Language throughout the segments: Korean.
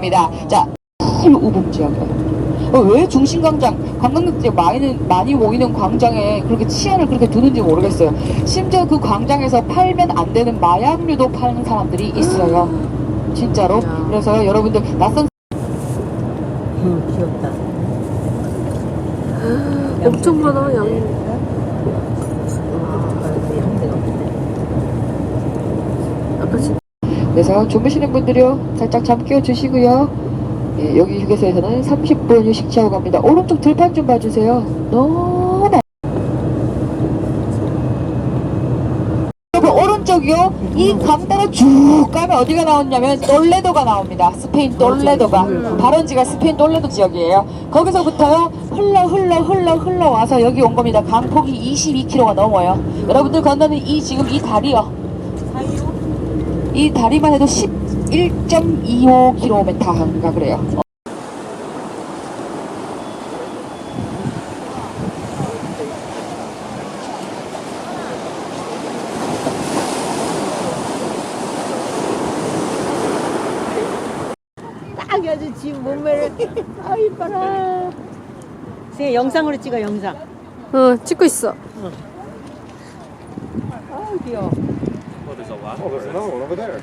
포르투갈입니다. 자, 술 우북 지역이에요. 어, 왜 중심광장, 관광객들이 많이, 많이 모이는 광장에 그렇게 치안을 그렇게 두는지 모르겠어요. 심지어 그 광장에서 팔면 안 되는 마약류도 파는 사람들이 있어요. 진짜로. 그래서 여러분들 낯선 엄청 많아, 양. 아까 진 그래서 주무시는 분들이요 살짝 잠 깨워주시고요. 예, 여기 휴게소에서는 30분 휴식 취하고 갑니다. 오른쪽 들판 좀 봐주세요. 너무 여러분 오른쪽이요. 이 강따라 쭉 가면 어디가 나오냐면 똘레도가 나옵니다. 스페인 똘레도가. 발원지가 스페인 똘레도 지역이에요. 거기서부터요 흘러 흘러 흘러 흘러 와서 여기 온 겁니다. 강폭이 22km가 넘어요. 여러분들 건너는 이 지금 이 다리요 이 다리만 해도 11.25km인가 그래요. 딱 아주 지금 몸매를 아 이뻐라 제 영상으로 찍어 영상 어, 찍고 있어. 아 귀여워 Oh, there's a lot Oh, there's another one over there. Look.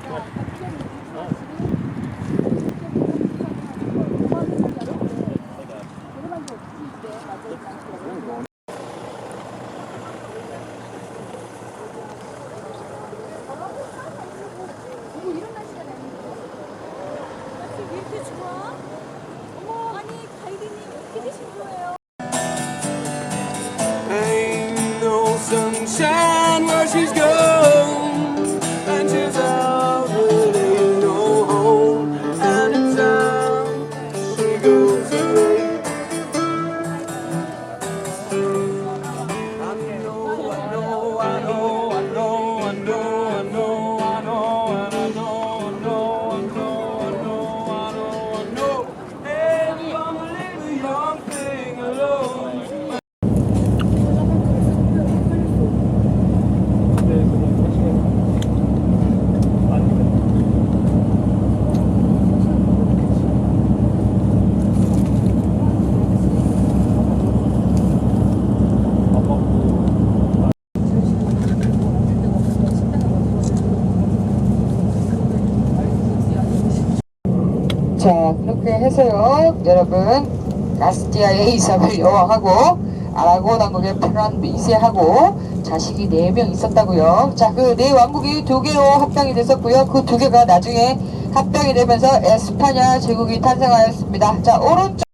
해서요, 여러분, 가스티아의 이삭을 여왕하고, 아라고 왕국의 프란 미세하고, 자식이 4명 있었다고요. 자, 그 네 왕국이 두 개로 합병이 됐었고요. 그 두 개가 나중에 합병이 되면서 에스파냐 제국이 탄생하였습니다. 자, 오른쪽.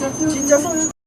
이거 오래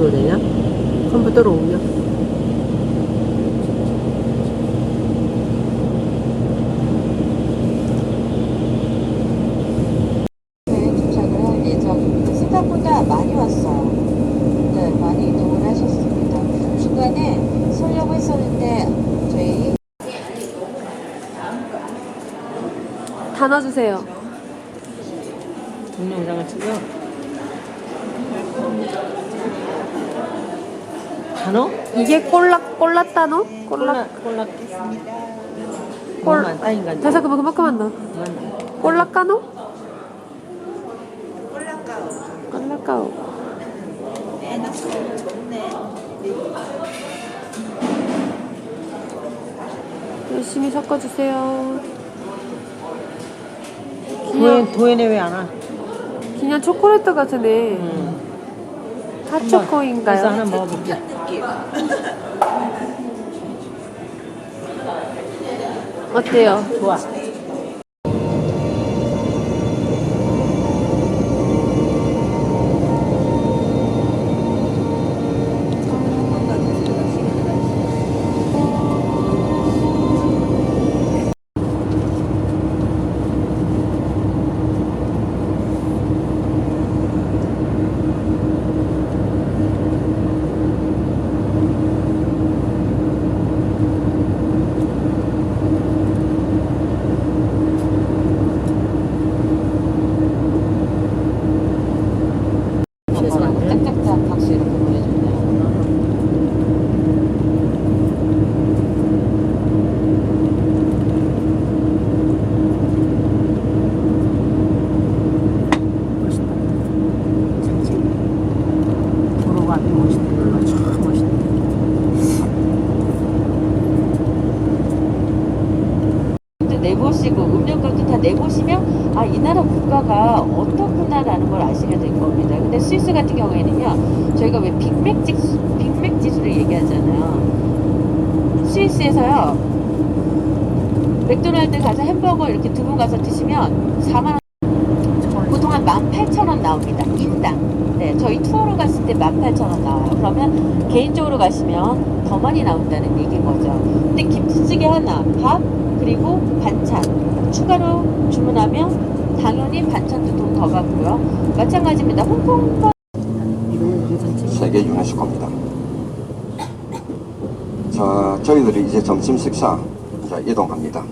찍어야 되냐? 컴퓨터로 옮겨. 네, 도착을 할 예정. 생각보다 많이 왔어요. 네, 많이 이동을 하셨습니다. 중간에 서려고 했었는데 저희 다 넣어주세요. 동영상을 찍어. 단어? 이게 꼴라 꼴라따노? 꼴라 꼴라 꼴. 꼴. 따인가? 다시 그만 그만큼만 넣어. 꼴라까노? 꼴라까오. 열심히 섞어주세요. 도현 도현에 왜안 와? 그냥 초콜릿 같은데 그래서 핫초코인가요? 하나 먹어볼게. 어때요? 좋아. 최소한 짝짝짝 박수 이렇게 보내줍니다. 도로가 앞이 멋있네. 도로가 참 멋있네. 또 내보시고 음료값도 다 내보시면 아 이 나라 물가가 어떻구나라는 걸 아시게 될 겁니다. 근데 스위스 같은 경우에는요 저희가 왜 빅맥 지수 빅맥 지수를 얘기하잖아요. 스위스에서요 맥도날드 가서 햄버거 이렇게 두 분 가서 드시면 4만 원 보통 한 18,000원 나옵니다. 인당. 네, 저희 투어로 갔을 때 18,000원 나와요. 그러면 개인적으로 가시면 더 많이 나온다는 얘기인 거죠. 근데 김치찌개 하나, 밥, 그리고 반찬 추가로 주문하면 당연히 반찬도 돈 더 받고요. 마찬가지입니다. 홍콩 세계 유네스코입니다. 자, 저희들이 이제 점심 식사 자, 이동합니다.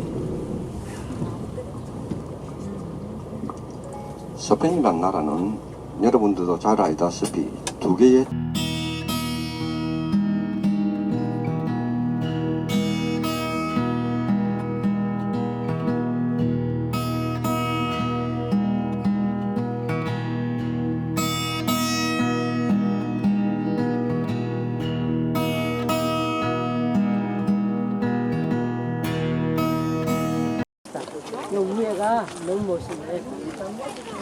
스페인이란 나라는 여러분들도 잘 알다시피 두 개의 이 위에가 너무 멋있네.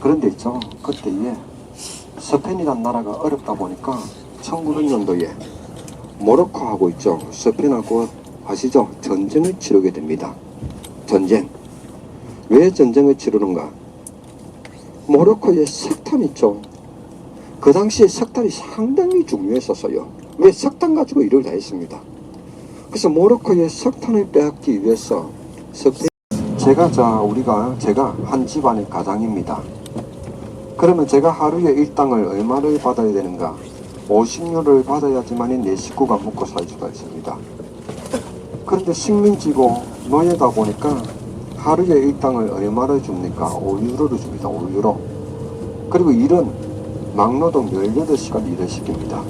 그런데 있죠. 그때에 스페인이란 나라가 어렵다 보니까 1900년도에 모로코하고 있죠. 스페인하고 아시죠? 전쟁을 치르게 됩니다. 전쟁. 왜 전쟁을 치르는가? 모로코에 석탄 있죠. 그 당시에 석탄이 상당히 중요했었어요. 왜 석탄 가지고 일을 다 했습니다. 그래서 모로코의 석탄을 빼앗기 위해서 스페인 제가 자 우리가 제가 한 집안의 가장입니다. 그러면 제가 하루에 일당을 얼마를 받아야 되는가? 50유로를 받아야지만이 내 식구가 먹고 살 수가 있습니다. 그런데 식민지고 노예다 보니까 하루에 일당을 얼마를 줍니까? 5유로를 줍니다. 5유로. 그리고 일은 막노동 18시간 일을 시킵니다.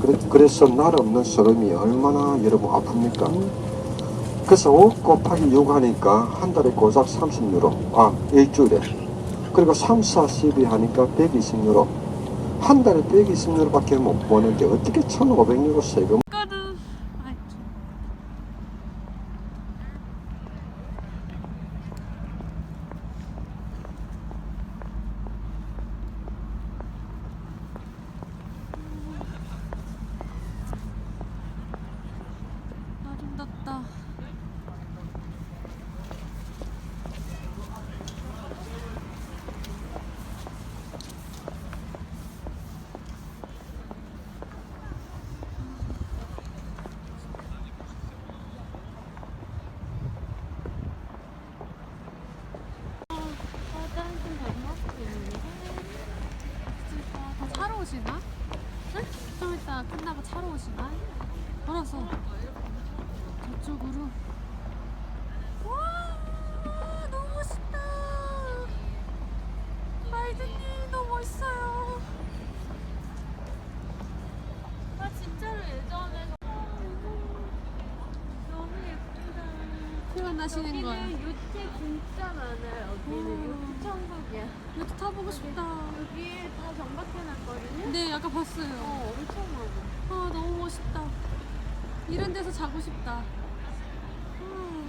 그래, 그래서 날 없는 서름이 얼마나 여러분 아픕니까? 그래서 5 곱하기 6 하니까 한 달에 고작 30유로. 아, 일주일에. 그리고 3, 4, 12 하니까 120유로. 한 달에 120유로밖에 못 버는데 어떻게 1,500유로 세금 아름답다. 다 차로 오시나? 응? 좀 이따 끝나고 차로 오시나? 알았어. 저쪽으로. 와, 너무 멋있다. 말드님 너무 멋있어요. 아 진짜로 예전에 너무 예쁘다. 태어나 하시는 거예요? 요트 진짜 많아요. 여기는 요트 천국이야. 이것도 타보고 싶다. 여기에 다 정박해놨거든요. 네, 아까 봤어요. 어, 엄청 많아. 아, 너무 멋있다. 이런 데서 자고 싶다. 음.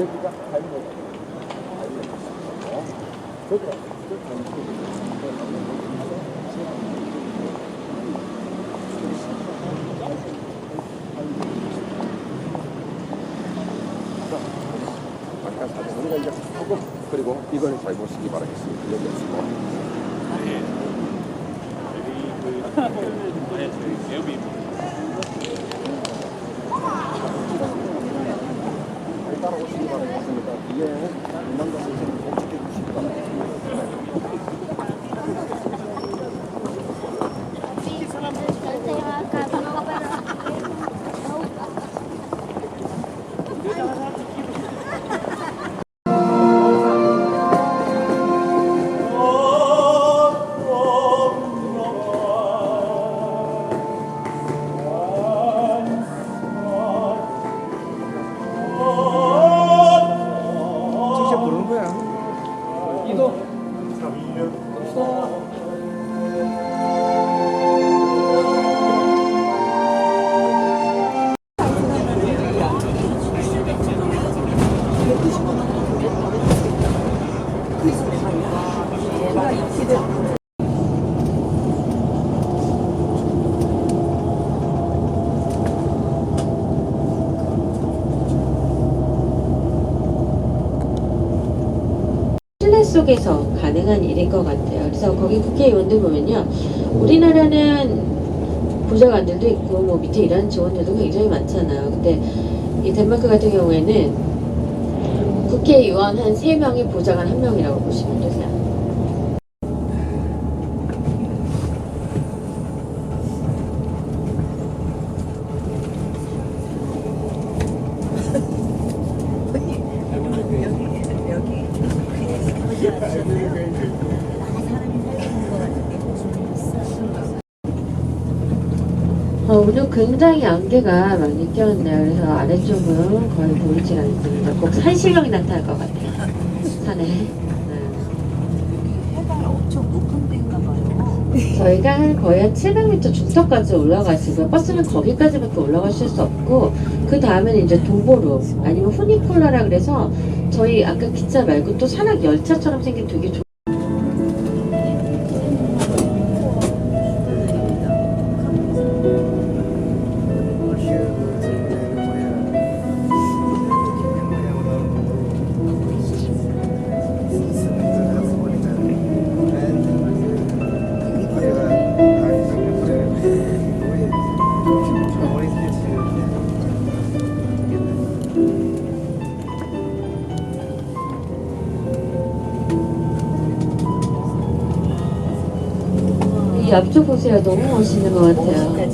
우리가 이제 하고 그리고 이걸 잘 보시기 바라겠습니다. 여기 있습니다. 잘 따라오시기. 뒤에 김남자 선 속에서 가능한 일인 것 같아요. 그래서 거기 국회의원들 보면요. 우리나라는 보좌관들도 있고 뭐 밑에 일하는 직원들도 굉장히 많잖아요. 근데 이 덴마크 같은 경우에는 국회의원 한 3명이 보좌관 1명이라고 보시면 되세요. 어, 오늘 굉장히 안개가 많이 껴있네요. 그래서 아래쪽은 거의 보이질 않습니다. 꼭 산신령이 나타날 것 같아요. 산에. 네. 저희가 거의 한 700m 중턱까지 올라가시고요. 버스는 거기까지밖에 올라가실 수 없고 그 다음에는 이제 도보로 아니면 후니콜라라 그래서 저희 아까 기차 말고 또 산악 열차처럼 생긴 되게 좋 이 앞쪽 보세요. 너무 멋있는 것 같아요. 날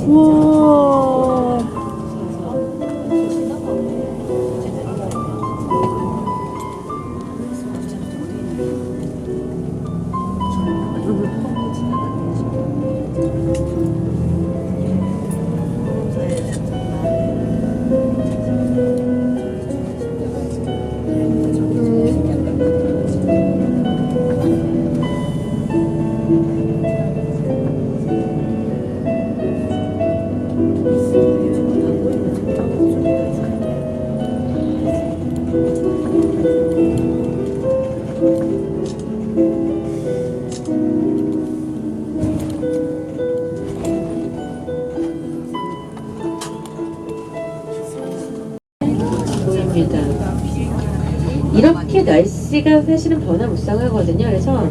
변화무쌍하거든요. 그래서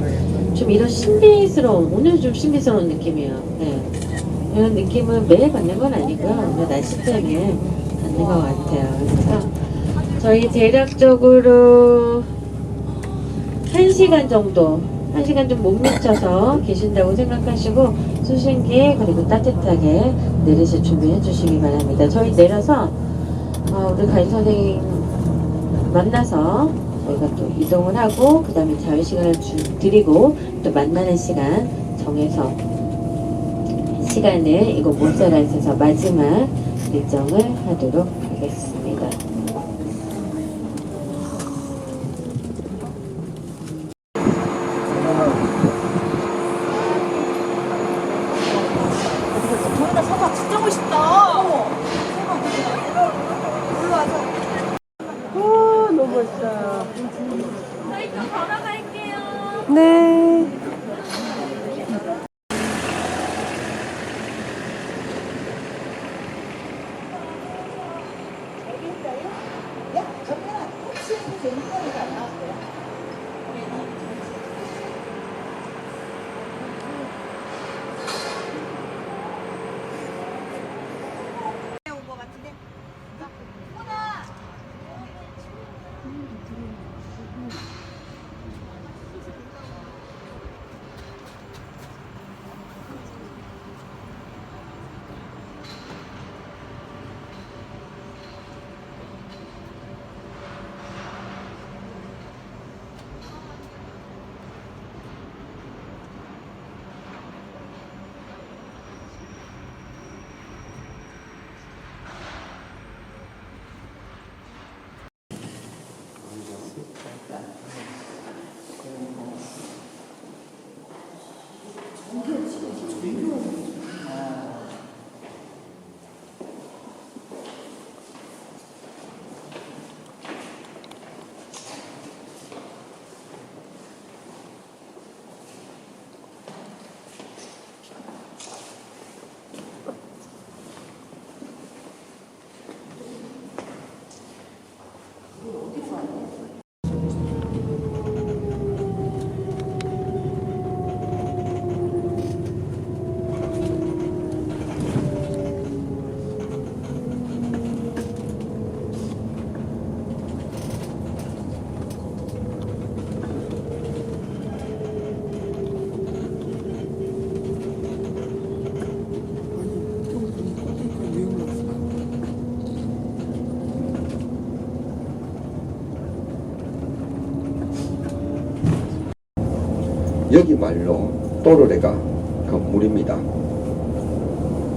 좀 이런 신비스러운 오늘 좀 신비스러운 느낌이에요. 네. 이런 느낌은 매일 받는 건 아니고요. 날씨 때문에 받는 것 같아요. 그래서 저희 대략적으로 1시간 정도, 1시간 좀 못 미쳐서 계신다고 생각하시고 수신기 그리고 따뜻하게 내리실 준비해 주시기 바랍니다. 저희 내려서 어, 우리 가인 선생님 만나서 저희가 또 이동을 하고 그 다음에 자유 시간을 주, 드리고 또 만나는 시간 정해서 시간을 이곳 모짜라에서 마지막 일정을 하도록 하겠습니다. っていいかな 감사합니다. 여기 말로 또르레가 건물입니다.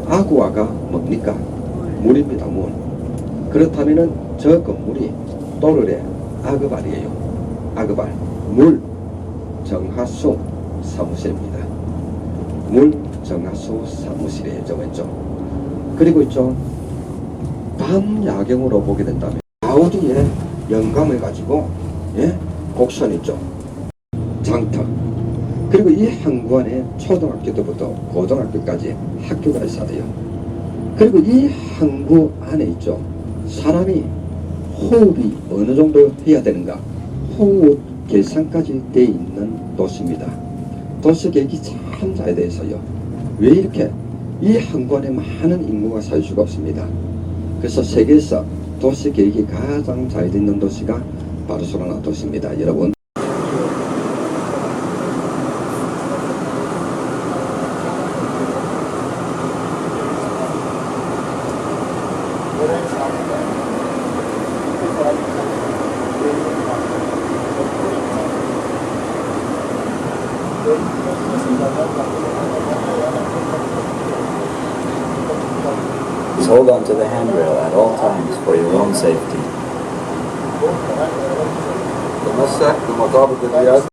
아구아가 뭡니까? 물입니다, 물. 그렇다면은 저 건물이 또르레 아그발이에요. 아그발. 물 정하수 사무실입니다. 물 정하수 사무실에 적었죠. 그리고 있죠. 밤 야경으로 보게 된다면 가우디의 영감을 가지고 예? 곡선 있죠. 장터. 그리고 이 항구안에 초등학교 때부터 고등학교까지 학교가 있어요. 그리고 이 항구 안에 있죠. 사람이 호흡이 어느 정도 해야 되는가. 호흡 계산까지 돼 있는 도시입니다. 도시 계획이 참 잘 돼서요. 왜 이렇게 이 항구 안에 많은 인구가 살 수가 없습니다. 그래서 세계에서 도시 계획이 가장 잘 되는 도시가 바르셀로나 도시입니다. 여러분. hold on to the handrail at all times for your own safety. تمسك بمطابق الرياض